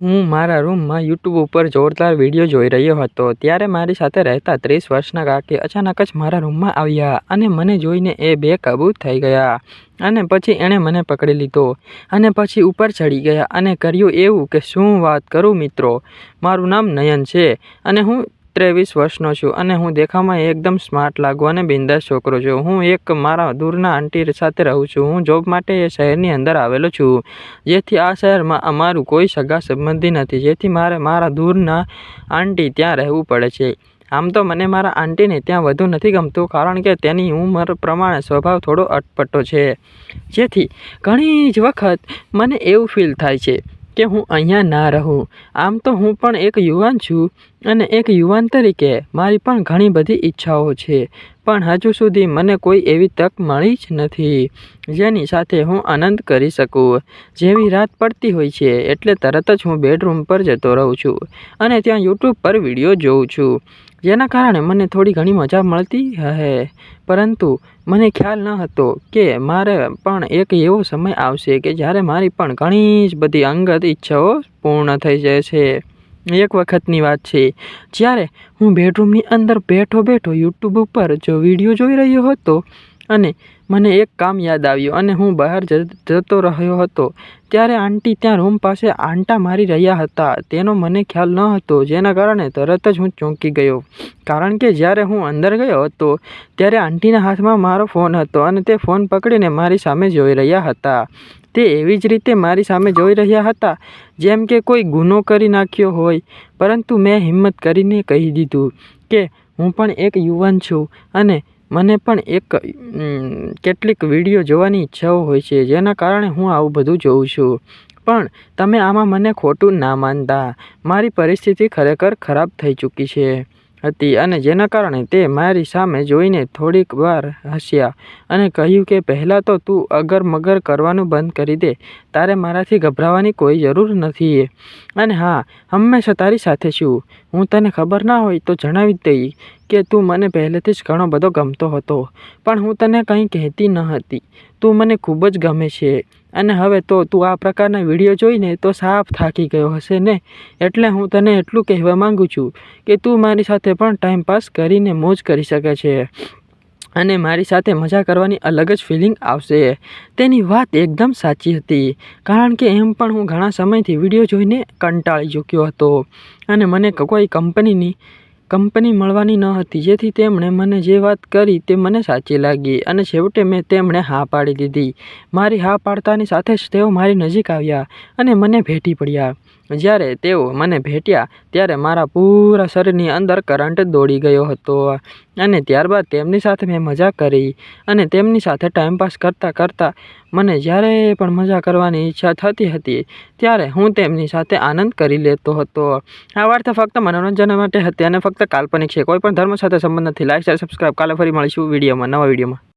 હું મારા રૂમમાં યુટ્યુબ ઉપર જોરદાર વીડિયો જોઈ રહ્યો હતો. ત્યારે મારી સાથે રહેતા ત્રીસ વર્ષના કાકી અચાનક જ મારા રૂમમાં આવ્યા અને મને જોઈને એ બેકાબૂ થઈ ગયા અને પછી એણે મને પકડી લીધો અને પછી ઉપર ચડી ગયા અને કર્યું એવું કે શું વાત કરું મિત્રો? મારું નામ નયન છે અને હું ત્રેવીસ વર્ષનો છું અને હું દેખામાં એકદમ સ્માર્ટ લાગુ અને બિંદાસ છોકરો છું. હું એક મારા દૂરના આંટી સાથે રહું છું. હું જોબ માટે એ શહેરની અંદર આવેલો છું, જેથી આ શહેરમાં અમારું કોઈ સગા સંબંધી નથી, જેથી મારે મારા દૂરના આંટી ત્યાં રહેવું પડે છે. આમ તો મને મારા આંટીને ત્યાં વધુ નથી ગમતું, કારણ કે તેની ઉંમર પ્રમાણે સ્વભાવ થોડો અટપટો છે. જેથી ઘણી જ વખત મને એવું ફીલ થાય છે. કે હું અહીંયા ના રહું. આમ તો હું પણ એક યુવાન છું અને એક યુવાન તરીકે મારી પણ ઘણી બધી ઈચ્છાઓ છે. પણ હજુ સુધી મને કોઈ એવી તક મળી જ નથી. જેની સાથે હું આનંદ કરી શકું. જેવી રાત પડતી હોય છે, એટલે તરત જ હું બેડરૂમ પર જતો રહું છું અને ત્યાં યુટ્યુબ પર વીડિયો જોઉં છું. જેના કારણે મને થોડી ઘણી મજા મળતી હે પરંતુ મને ખ્યાલ ન હતો કે મારે પણ એક એવો સમય આવશે કે જ્યારે મારી પણ ઘણી જ બધી અંગત ઈચ્છાઓ પૂર્ણ થઈ છે એક વખતની વાત છે. જ્યારે હું બેડરૂમની અંદર બેઠો બેઠો યુટ્યુબ ઉપર જો વીડિયો જોઈ રહ્યો હતો અને મને એક કામ યાદ આવ્યું અને હું બહાર જતો રહ્યો હતો. ત્યારે આંટી ત્યાં રૂમ પાસે આંટા મારી રહ્યા હતા. તેનો મને ખ્યાલ ન હતો, જેના કારણે તરત જ હું ચોંકી ગયો. કારણ કે જ્યારે હું અંદર ગયો હતો, ત્યારે આંટીના હાથમાં મારો ફોન હતો અને તે ફોન પકડીને મારી સામે જોઈ રહ્યા હતા. તે એવી જ રીતે મારી સામે જોઈ રહ્યા હતા, જેમ કે કોઈ ગુનો કરી નાખ્યો હોય. પરંતુ મેં હિંમત કરીને કહી દીધું કે હું પણ એક યુવાન છું અને મને પણ એક કેટલીક વીડિયો જોવાની ઈચ્છાઓ હોય છે, જેના કારણે હું આવું બધું જોઉં છું. પણ તમે આમાં મને ખોટું ના માનતા. મારી પરિસ્થિતિ ખરેખર ખરાબ થઈ ચૂકી છે હતી અને જેના કારણે તે મારી સામે જોઈને થોડીક વાર હસ્યા અને કહ્યું કે પહેલાં તો તું અગર મગર કરવાનું બંધ કરી દે. તારે મારાથી ગભરાવાની કોઈ જરૂર નથી. અને હા, હંમેશા તારી સાથે છું. હું તને ખબર ના હોય તો જણાવી દઈ. કે તું મને પહેલેથી જ ઘણો બધો ગમતો હતો, પણ હું તને કંઈ કહેતી ન હતી. તું મને ખૂબ જ ગમે છે. અને હવે તો તું આ પ્રકારના વીડિયો જોઈને તો સાફ થાકી ગયો હશે ને? એટલે હું તને એટલું કહેવા માગું છું કે તું મારી સાથે પણ ટાઈમ પાસ કરીને મોજ કરી શકે છે. અને મારી સાથે મજા કરવાની અલગ જ ફિલિંગ આવશે. તેની વાત એકદમ સાચી હતી, કારણ કે એમ પણ હું ઘણા સમયથી વીડિયો જોઈને કંટાળી ચૂક્યો હતો. અને મને કોઈ કંપનીની કંપની મળવાની ન હતી. જેથી તેમણે મને જે વાત કરી તે મને સાચી લાગી અને છેવટે મેં તેમણે હા પાડી દીધી. મારી હા પાડતાની સાથે જ તેઓ મારી નજીક આવ્યા અને મને ભેટી પડ્યા. જ્યારે તેઓ મને ભેટ્યા ત્યારે મારા પૂરા શરીરની અંદર કરંટ દોડી ગયો હતો. અને ત્યારબાદ તેમની સાથે મેં મજા કરી અને તેમની સાથે ટાઈમપાસ કરતાં કરતાં મને જ્યારે પણ મજા કરવાની ઈચ્છા થતી હતી, ત્યારે હું તેમની સાથે આનંદ કરી લેતો હતો. આ વાર્તા ફક્ત મનોરંજન માટે હતી અને ફક્ત કાલ્પનિક છે. કોઈ પણ ધર્મ સાથે સંબંધ નથી. લાઈક શેર સબસ્ક્રાઈબ કાલે ફરી મળીશું વિડીયોમાં, નવા વિડીયોમાં.